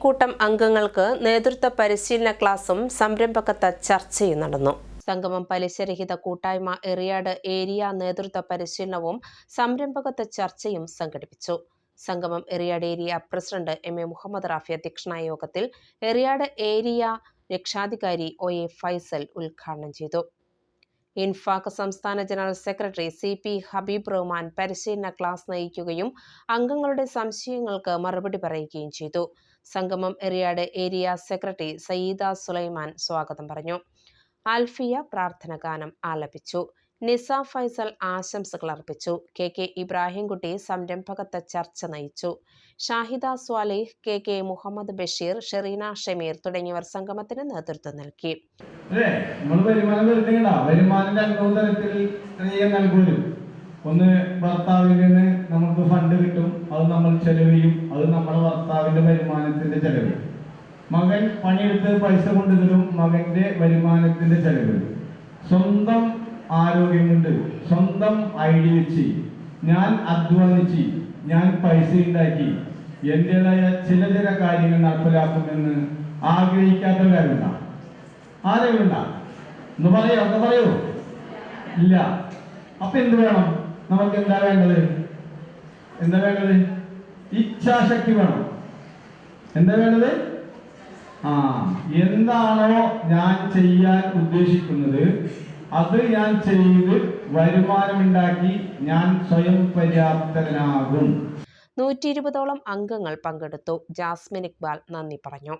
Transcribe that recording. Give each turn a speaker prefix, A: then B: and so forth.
A: അയൽക്കൂട്ടം അംഗങ്ങൾക്ക് നേതൃത്വ പരിശീലന ക്ലാസും സംരംഭകത്വ ചർച്ചയും നടന്നു. സംഗമം പലിശരഹിത കൂട്ടായ്മ എറിയാട് ഏരിയ നേതൃത്വ പരിശീലനവും സംരംഭകത്വ ചർച്ചയും സംഘടിപ്പിച്ചു. സംഗമം Eriyad area president M A Muhammad Rafi അധ്യക്ഷനായ യോഗത്തിൽ എറിയാട് ഏരിയ രക്ഷാധികാരി ഒ എ ഫൈസൽ ഉദ്ഘാടനം ചെയ്തു. ഇൻഫാക്ക് സംസ്ഥാന general secretary C P Habeeb Rahman പരിശീലന ക്ലാസ് നയിക്കുകയും അംഗങ്ങളുടെ സംശയങ്ങൾക്ക് മറുപടി പറയുകയും ചെയ്തു. സംഗമം എറിയാട് ഏരിയ സെക്രട്ടറി സയ്യിദ സുലൈമാൻ സ്വാഗതം പറഞ്ഞു. ആൽഫിയ പ്രാർത്ഥന ഗാനം ആലപിച്ചു. നിസ ഫൈസൽ ആശംസകൾ അർപ്പിച്ചു. കെ കെ ഇബ്രാഹിംകുട്ടി സംരംഭകത്വ ചർച്ച നയിച്ചു. ഷാഹിദ സ്വാലിഹ് കെ കെ മുഹമ്മദ് ബഷീർ ഷെറീന ഷമീർ തുടങ്ങിയവർ സംഗമത്തിന് നേതൃത്വം നൽകി.
B: ഒന്ന് ഭർത്താവിൽ നിന്ന് നമുക്ക് ഫണ്ട് കിട്ടും. അത് നമ്മൾ ചെലവ് ചെയ്യും. അത് നമ്മുടെ ഭർത്താവിന്റെ വരുമാനത്തിന്റെ ചെലവ്. മകൻ പണിയെടുത്ത് പൈസ കൊണ്ടുതരും. മകന്റെ വരുമാനത്തിന്റെ ചെലവ്. സ്വന്തം ആരോഗ്യം കൊണ്ട് സ്വന്തം ഐഡി വെച്ച് ഞാൻ അധ്വാനിച്ച് ഞാൻ പൈസ ഉണ്ടാക്കി എന്റെതായ ചില ചില കാര്യങ്ങൾ നടപ്പിലാക്കുമെന്ന് ആഗ്രഹിക്കാത്തവരുണ്ട ആരെയുണ്ട ഒന്ന് പറയോ ഒന്ന് പറയോ. ഇല്ല. അപ്പൊ എന്ത് വേണം? നമുക്ക് എന്താ വേണ്ടത്? എന്താ വേണ്ടത്? ഇച്ഛാശക്തി വേണം. എന്താ വേണ്ടത്? ആ എന്താണോ ഞാൻ ചെയ്യാൻ ഉദ്ദേശിക്കുന്നത് അത് ഞാൻ ചെയ്ത് വരുമാനമുണ്ടാക്കി ഞാൻ സ്വയം പര്യാപ്തനാകും.
A: നൂറ്റി ഇരുപതോളം അംഗങ്ങൾ പങ്കെടുത്തു. ജാസ്മിൻ ഇക്ബാൽ നന്ദി പറഞ്ഞു.